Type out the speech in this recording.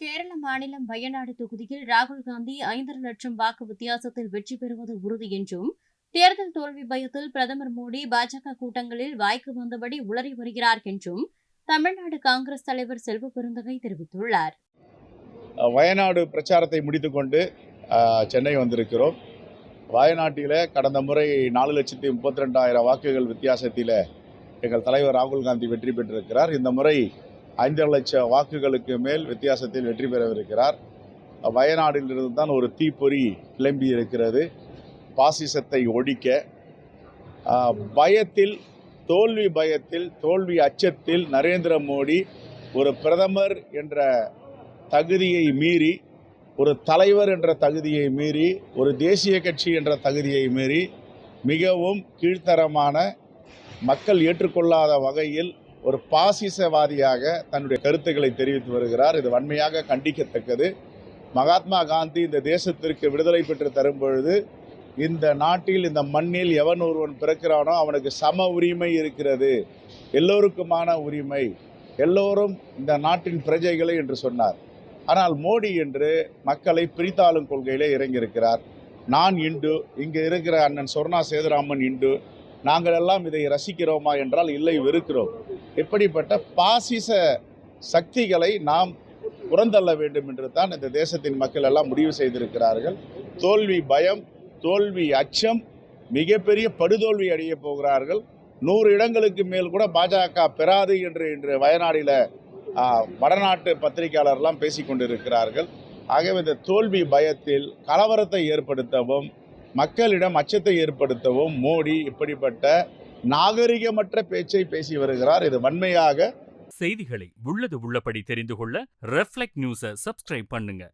கேரள மாநிலம் வயநாடு தொகுதியில் ராகுல் காந்தி ஐந்தரை லட்சம் வாக்கு வித்தியாசத்தில் வெற்றி பெறுவது உறுதி என்றும் தேர்தல் தோல்வி பயத்தில் பிரதமர் மோடி பாஜக கூட்டங்களில் வாய்க்கு வந்தபடி உளறி வருகிறார் என்றும் தமிழ்நாடு காங்கிரஸ் தலைவர் செல்வ பெருந்தகை தெரிவித்துள்ளார். வயநாடு பிரச்சாரத்தை முடித்துக்கொண்டு சென்னை வந்திருக்கிறோம். வயநாட்டில் கடந்த முறை நாலு லட்சத்தி முப்பத்தி ரெண்டாயிரம் வாக்குகள் வித்தியாசத்தில் எங்கள் தலைவர் ராகுல் காந்தி வெற்றி பெற்றிருக்கிறார். இந்த முறை ஐந்து லட்சம் வாக்குகளுக்கு மேல் வித்தியாசத்தில் வெற்றி பெறவிருக்கிறார். வயநாடிலிருந்து தான் ஒரு தீப்பொறி கிளம்பி இருக்கிறது பாசிசத்தை ஒழிக்க பயத்தில் தோல்வி பயத்தில் தோல்வி அச்சத்தில் நரேந்திர மோடி ஒரு பிரதமர் என்ற தகுதியை மீறி ஒரு தலைவர் என்ற தகுதியை மீறி ஒரு தேசிய கட்சி என்ற தகுதியை மீறி மிகவும் கீழ்த்தரமான மக்கள் ஏற்றுக்கொள்ளாத வகையில் ஒரு பாசிசவாதியாக தன்னுடைய கருத்துக்களை தெரிவித்து வருகிறார். இது வன்மையாக கண்டிக்கத்தக்கது. மகாத்மா காந்தி இந்த தேசத்திற்கு விடுதலை பெற்று தரும் பொழுது இந்த நாட்டில் இந்த மண்ணில் எவன் ஒருவன் பிறக்கிறானோ அவனுக்கு சம உரிமை இருக்கிறது. எல்லோருக்குமான உரிமை. எல்லோரும் இந்த நாட்டின் பிரஜைகளை என்று சொன்னார். ஆனால் மோடி என்று மக்களை பிரித்தாளும் கொள்கையிலே இறங்கியிருக்கிறார். நான் இண்டு இங்கே இருக்கிற அண்ணன் சொர்ணா சேதுராமன் இண்டு நாங்கள் எல்லாம் இதை ரசிக்கிறோமா என்றால் இல்லை வெறுக்கிறோம். இப்படிப்பட்ட பாசிச சக்திகளை நாம் புறந்தள்ள வேண்டும் என்று தான் இந்த தேசத்தின் மக்கள் எல்லாம் முடிவு செய்திருக்கிறார்கள். தோல்வி பயம் தோல்வி அச்சம் மிகப்பெரிய படுதோல்வி அடைய போகிறார்கள். நூறு இடங்களுக்கு மேல் கூட பாஜக பெறாது என்று இன்று வயநாடில் வடநாட்டு பத்திரிகையாளர்லாம் பேசிக்கொண்டிருக்கிறார்கள். ஆகவே இந்த தோல்வி பயத்தில் கலவரத்தை ஏற்படுத்தவும் மக்களிடம் அச்சத்தை ஏற்படுத்தவும் மோடி இப்படிப்பட்ட நாகரிகமற்ற பேச்சை பேசி வருகிறார். இது வன்மையாக செய்திகளை உள்ளது உள்ளபடி தெரிந்து கொள்ள ரெஃப்ளெக்ட் நியூஸை சப்ஸ்கிரைப் பண்ணுங்க.